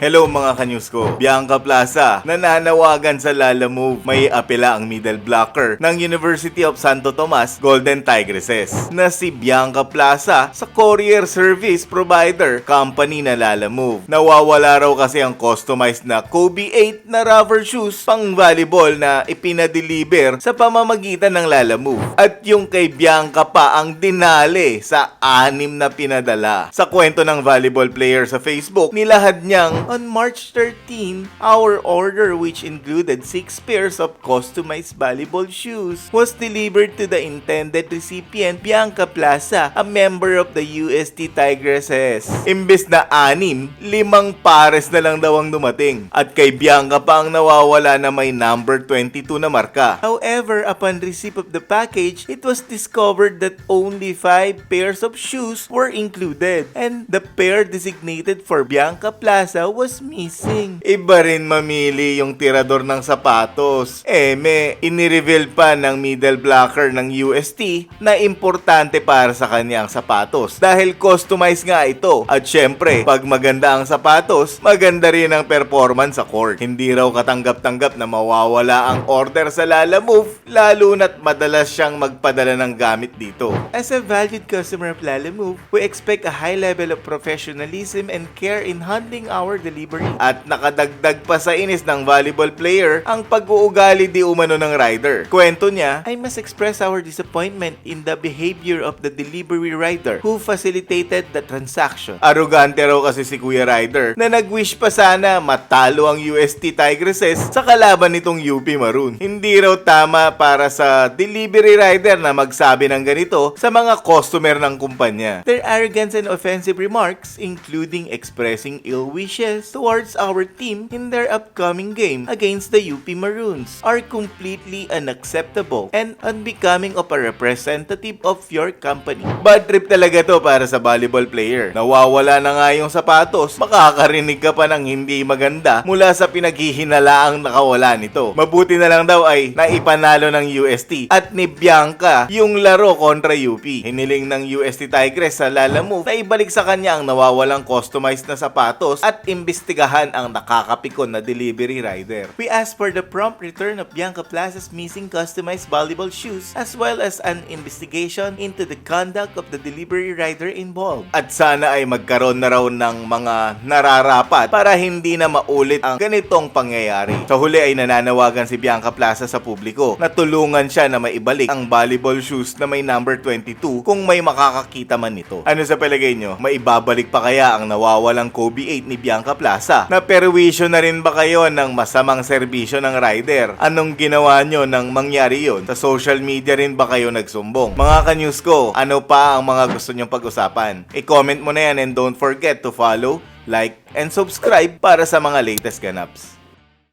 Hello mga kanyus ko. Bianca Plaza, nananawagan sa Lala Move. May apela ang middle blocker ng University of Santo Tomas Golden Tigresses na si Bianca Plaza sa courier service provider company na Lala Move. Nawawala raw kasi ang customized na Kobe 8 na rubber shoes pang volleyball na ipinadeliver sa pamamagitan ng Lala Move. At yung kay Bianca pa ang dinali sa anim na pinadala. Sa kwento ng volleyball player sa Facebook, nilahad niyang on March 13, our order which included 6 pairs of customized volleyball shoes was delivered to the intended recipient Bianca Plaza, a member of the UST Tigresses. Imbes na anim, limang pares na lang daw ang dumating. At kay Bianca pa ang nawawala na may number 22 na marka. However, upon receipt of the package, it was discovered that only 5 pairs of shoes were included and the pair designated for Bianca Plaza was missing. Iba rin mamili yung tirador ng sapatos. Eh, may inireveal pa ng middle blocker ng UST na importante para sa kanya ang sapatos dahil customized nga ito. At syempre, pag maganda ang sapatos, maganda rin ang performance sa court. Hindi raw katanggap-tanggap na mawawala ang order sa Lala Move, lalo na't madalas siyang magpadala ng gamit dito. As a valued customer of Lala Move, we expect a high level of professionalism and care in handling our delivery. At nakadagdag pa sa inis ng volleyball player ang pag-uugali di umano ng rider. Kwento niya, I must express our disappointment in the behavior of the delivery rider who facilitated the transaction. Arugante raw kasi si Kuya Rider na nag-wish pa sana matalo ang UST Tigresses sa kalaban nitong UP Maroon. Hindi raw tama para sa delivery rider na magsabi ng ganito sa mga customer ng kumpanya. Their arrogance and offensive remarks, including expressing ill wishes towards our team in their upcoming game against the UP Maroons, are completely unacceptable and unbecoming of a representative of your company. Bad trip talaga to para sa volleyball player. Nawawala na nga yung sapatos, makakarinig ka pa ng hindi maganda mula sa pinaghihinalaang nakawala nito. Mabuti na lang daw ay naipanalo ng UST at ni Bianca yung laro kontra UP. Hiniling ng UST Tigress sa Lala Move na ibalik sa kanya ang nawawalang customized na sapatos at imbestigahan ang nakakapikon na delivery rider. We ask for the prompt return of Bianca Plaza's missing customized volleyball shoes as well as an investigation into the conduct of the delivery rider involved. At sana ay magkaroon na raw ng mga nararapat para hindi na maulit ang ganitong pangyayari. Sa huli ay nananawagan si Bianca Plaza sa publiko na tulungan siya na maibalik ang volleyball shoes na may number 22 kung may makakakita man nito. Ano sa palagay nyo? Maibabalik pa kaya ang nawawalang Kobe 8 ni Bianca Plaza? Na perwisyo na rin ba kayo ng masamang serbisyo ng rider? Anong ginawa nyo nang mangyari yon? Sa social media rin ba kayo nagsumbong? Mga ka-news ko, ano pa ang mga gusto nyong pag-usapan? I-comment mo na yan and don't forget to follow, like, and subscribe para sa mga latest ganaps.